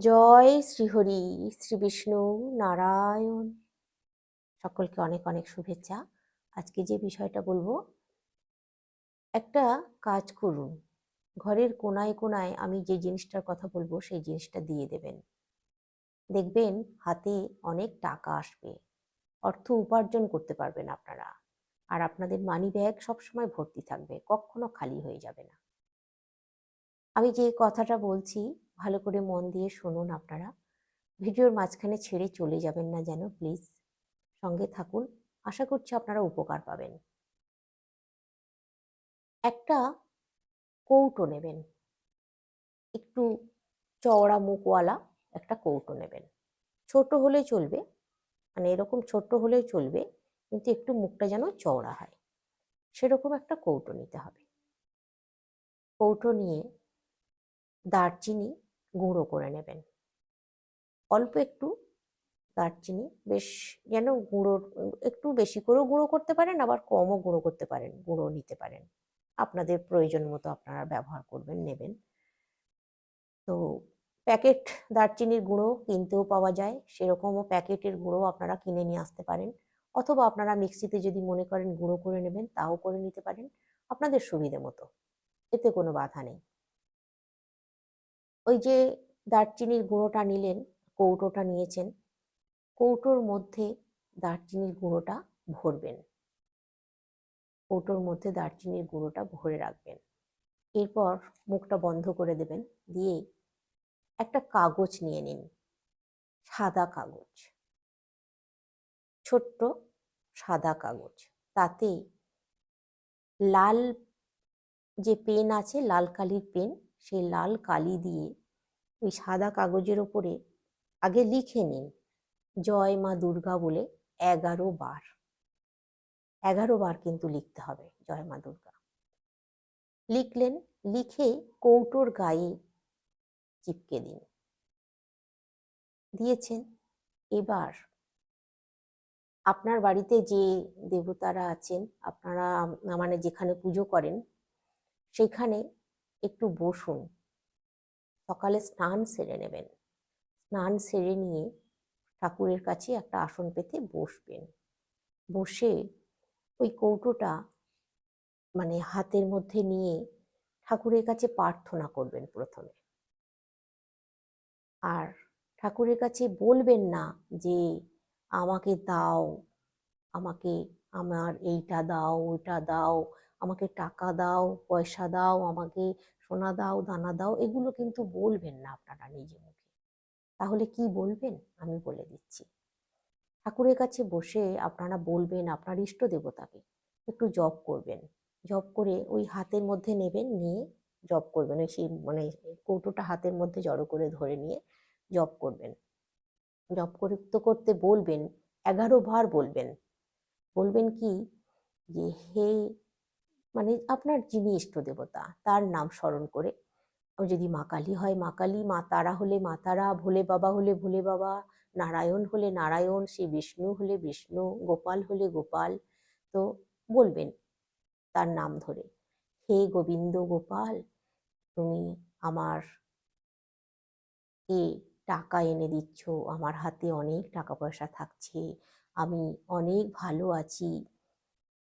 জয় শ্রীহরি, শ্রী বিষ্ণু নারায়ণ। সকলকে অনেক অনেক শুভেচ্ছা। আজকে যে বিষয়টা বলব, একটা কাজ করুন। ঘরের কোনায় কোনায় আমি যে জিনিসটার কথা বলব, সেই জিনিসটা দিয়ে দেবেন। দেখবেন হাতে অনেক টাকা আসবে। অর্থ উপার্জন করতে পারবেন আপনারা। আর আপনাদের মানি ব্যাগ সবসময় ভর্তি থাকবে, কখনো খালি হয়ে যাবে না। আমি যে কথাটা বলছি ভালো করে মন দিয়ে শুনুন আপনারা। ভিডিওর মাঝখানে ছেড়ে চলে যাবেন না যেন প্লিজ সঙ্গে থাকুন, আশা করছি আপনারা উপকার পাবেন। একটা কৌটো নেবেন। একটু চওড়া মুখওয়ালা একটা কৌটো নেবেন। ছোট হলে চলবে মানে এরকম ছোট হলেও চলবে, কিন্তু একটু মুখটা যেন চওড়া হয়। সেরকম একটা কৌটো নিতে হবে। কৌটো নিয়ে দারচিনি গুঁড়ো করে নেবেন। অল্প একটু দারচিনি, বেশ যেন গুঁড়ো, একটু বেশি করেও গুঁড়ো করতে পারেন, আবার কমও গুঁড়ো করতে পারেন, গুঁড়ো নিতে পারেন। আপনাদের প্রয়োজন মতো আপনারা ব্যবহার করবেন, নেবেন। তো প্যাকেট দারচিনির গুঁড়ো কিনতেও পাওয়া যায়, সেরকমও প্যাকেটের গুঁড়ো আপনারা কিনে নিয়ে আসতে পারেন। অথবা আপনারা মিক্সিতে যদি মনে করেন গুঁড়ো করে নেবেন, তাও করে নিতে পারেন, আপনাদের সুবিধে মতো। এতে কোনো বাধা নেই। ওই যে দারচিনির গুঁড়োটা নিলেন, কৌটোটা নিয়েছেন, কৌটোর মধ্যে দারচিনির গুঁড়োটা ভরবেন। কৌটোর মধ্যে দারচিনির গুঁড়োটা ভরে রাখবেন। এরপর মুখটা বন্ধ করে দেবেন, দিয়ে একটা কাগজ নিয়ে নিন, সাদা কাগজ। ছোট্ট সাদা কাগজ। তাতে লাল যে পেন আছে, লাল কালির পেন সেই লাল কালি দিয়ে ওই সাদা কাগজের ওপরে আগে লিখে নিন, জয় মা দুর্গা বলে এগারো বার। এগারো বার কিন্তু লিখতে হবে, জয় মা দুর্গা লিখলেন, লিখে কৌটোর গায়ে চিপকে দিন। দিয়েছেন। এবার আপনার বাড়িতে যে দেবতারা আছেন, আপনারা মানে যেখানে পুজো করেন, সেখানে একটু বসুন। সকালে স্নান সেরে নেবেন। স্নান সেরে নিয়ে ঠাকুরের কাছে একটা আসন পেতে বসবেন। বসে ওই কৌটোটা মানে হাতের মধ্যে নিয়ে ঠাকুরের কাছে প্রার্থনা করবেন প্রথমে। আর ঠাকুরের কাছে বলবেন না যে, আমাকে দাও, আমাকে আমার এইটা দাও, ওইটা দাও আমাকে টাকা দাও, পয়সা দাও, আমাকে সোনা দাও, দানা দাও, এগুলো কিন্তু বলবেন না আপনারা নিজে মুখে। তাহলে কি বলবেন? আমি বলে দিচ্ছি। ঠাকুরের কাছে বসে আপনারা বলবেন আপনার ইষ্ট দেবতাকে, একটু জপ করবেন। জপ করে ওই হাতের মধ্যে নেবেন, নিয়ে জপ করবেন। ওই সেই মানে কৌটোটা হাতের মধ্যে জড়ো করে ধরে নিয়ে জপ করবেন। জপ করতে করতে বলবেন, এগারো বার বলবেন। বলবেন কি যে, হে মানে আপনার যিনি ইষ্ট দেবতা, তার নাম স্মরণ করে যদি মা কালী হয়, মা কালী, মা তারা হলে মা তারা, ভোলে বাবা হলে ভোলে বাবা, নারায়ণ হলে নারায়ণ, শ্রী বিষ্ণু হলে বিষ্ণু, গোপাল হলে গোপাল, তো বলবেন তার নাম ধরে, হে গোবিন্দ গোপাল, তুমি আমার এ টাকা এনে দিচ্ছ, আমার হাতে অনেক টাকা পয়সা থাকছে, আমি অনেক ভালো আছি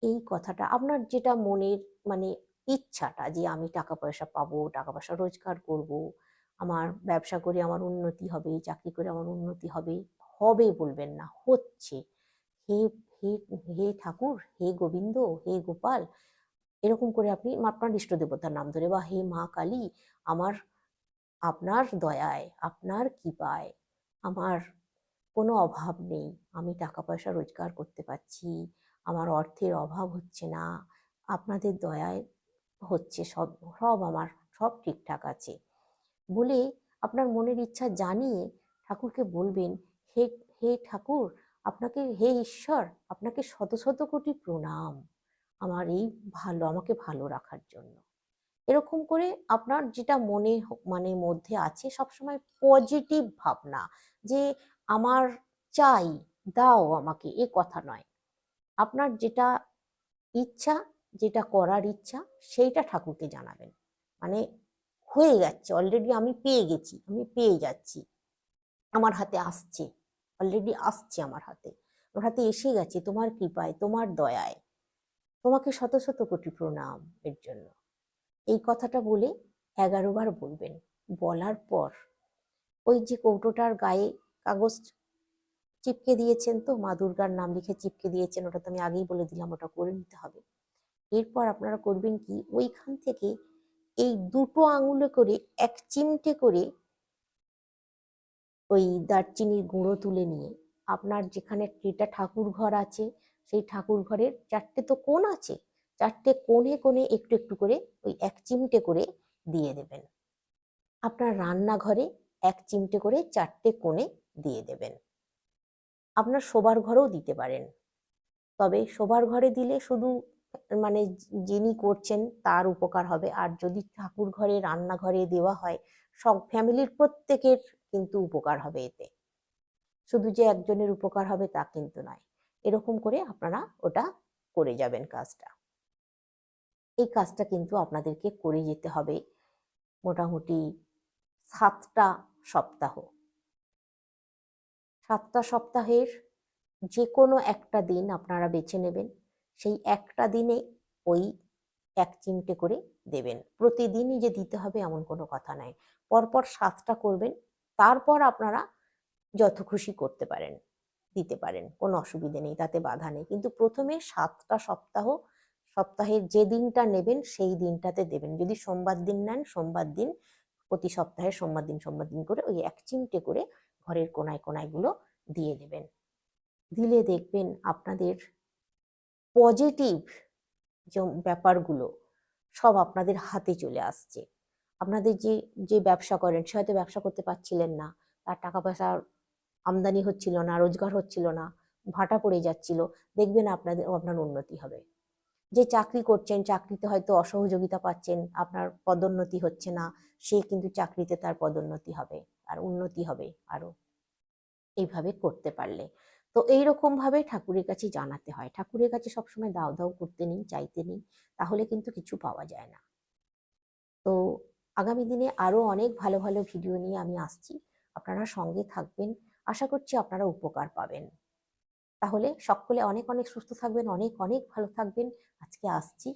এই কথাটা, আপনার যেটা মনের মানে ইচ্ছাটা যে আমি টাকা পয়সা পাবো টাকা পয়সা রোজগার করব, আমার ব্যবসা করে আমার উন্নতি হবে, চাকরি করে আমার উন্নতি হবে হবে বলবেন না, হচ্ছে। হে হে হে ঠাকুর, হে গোবিন্দ, হে গোপাল, এরকম করে আপনি আপনার ইষ্ট দেবতার নাম ধরে বা হে মা কালী, আমার, আপনার দয়ায়, আপনার কৃপায়, আমার কোনো অভাব নেই, আমি টাকা পয়সা রোজগার করতে পারছি আমার অর্থের অভাব হচ্ছে না, আপনাদের দয়ায় হচ্ছে সব সব আমার, সব ঠিকঠাক আছে। বলে আপনার মনের ইচ্ছা জানিয়ে ঠাকুরকে বলবেন, হে হে ঠাকুর, আপনাকে, হে ঈশ্বর, আপনাকে শত শত কোটি প্রণাম। আমার এই ভালো, আমাকে ভালো রাখার জন্য। এরকম করে আপনার যেটা মনে মানে মধ্যে আছে সবসময় পজিটিভ ভাবনা যে, আমার চাই, দাও আমাকে, এ কথা নয়। আপনার যেটা ইচ্ছা, যেটা করার ইচ্ছা, সেইটা ঠাকুরকে জানাবেন। মানে হয়ে যাচ্ছে অলরেডি আমি পেয়ে গেছি, আমি পেয়ে যাচ্ছি। আমার হাতে আসছে অলরেডি আসছে আমার হাতে। আমার হাতে এসে গেছে, তোমার কৃপায়, তোমার দয়ায়। তোমাকে শত শত কোটি প্রণাম এর জন্য। এই কথাটা বলে এগারো বার বলবেন। বলার পর ওই যে কৌটোটার গায়ে কাগজ চিপকে দিয়েছেন তো, মা দুর্গার নাম লিখে চিপকে দিয়েছেন, ওটা তো আমি আগেই বলে দিলাম, ওটা করে নিতে হবে। এরপর আপনারা করবেন কি, ওইখান থেকে এই দুটো আঙুলে করে, এক চিমটে করে ওই দারচিনির গুঁড়ো তুলে নিয়ে, আপনার যেখানে যেটা ঠাকুর ঘর আছে, সেই ঠাকুর ঘরের চারটে তো কোণ আছে, চারটে কোণে কোণে একটু একটু করে ওই এক চিমটে করে দিয়ে দেবেন। আপনার রান্নাঘরে এক চিমটে করে চারটে কোণে দিয়ে দেবেন। আপনার শোবার ঘরেও দিতে পারেন। তবে শোবার ঘরে দিলে শুধু মানে যিনি করছেন তার উপকার হবে। আর যদি ঠাকুর ঘরে, রান্নাঘরে দেওয়া হয়, সব ফ্যামিলির প্রত্যেকের কিন্তু উপকার হবে এতে। শুধু যে একজনের উপকার হবে তা কিন্তু নয়। এরকম করে আপনারা ওটা করে যাবেন কাজটা। এই কাজটা কিন্তু আপনাদেরকে করে যেতে হবে মোটামুটি সাতটা সপ্তাহ। সাতটা সপ্তাহের যে কোনো একটা দিন আপনারা বেছে নেবেন। সেই একটা দিনে ওই এক চিমটে করে দেবেন। প্রতিদিনই যে দিতে হবে এমন কোনো কথা নাই। পরপর সাতটা করবেন, তারপর আপনারা যত খুশি করতে পারেন, দিতে পারেন, কোনো অসুবিধে নেই, তাতে বাধা নেই। কিন্তু প্রথমে সাতটা সপ্তাহ, সপ্তাহের যে দিনটা নেবেন সেই দিনটাতে দেবেন। যদি সোমবার দিন নেন, সোমবার দিন, প্রতি সপ্তাহে সোমবার দিন সোমবার দিন করে ওই এক চিমটে করে ঘরের কোনায় কোনায়গুলো দিয়ে দেবেন। দিলে দেখবেন আপনাদের পজিটিভ যে ব্যাপারগুলো সব আপনাদের হাতে চলে আসছে। আপনাদের যে যে ব্যবসা করেন, সে হয়তো ব্যবসা করতে পারছিলেন না, তার টাকা পয়সার আমদানি হচ্ছিল না, রোজগার হচ্ছিল না, ভাটা পড়ে যাচ্ছিল, দেখবেন আপনাদের, আপনার উন্নতি হবে। যে চাকরি করছেন, চাকরিতে হয়তো অসহযোগিতা পাচ্ছেন, আপনার পদোন্নতি হচ্ছে না, সে কিন্তু চাকরিতে তার পদোন্নতি হবে। আর উন্নতি হবে আরও এইভাবে করতে পারলে। তো এইরকম ভাবে ঠাকুরের কাছে জানাতে হয়। ঠাকুরের কাছে সবসময় দাও দাও করতে নেই, চাইতে নেই, তাহলে কিন্তু কিছু পাওয়া যায় না। তো আগামী দিনে আরও অনেক ভালো ভালো ভিডিও নিয়ে আমি আসছি। আপনারা সঙ্গে থাকবেন। আশা করছি আপনারা উপকার পাবেন। তাহলে সকলে অনেক অনেক সুস্থ থাকবেন, অনেক অনেক ভালো থাকবেন। আজকে আসছি।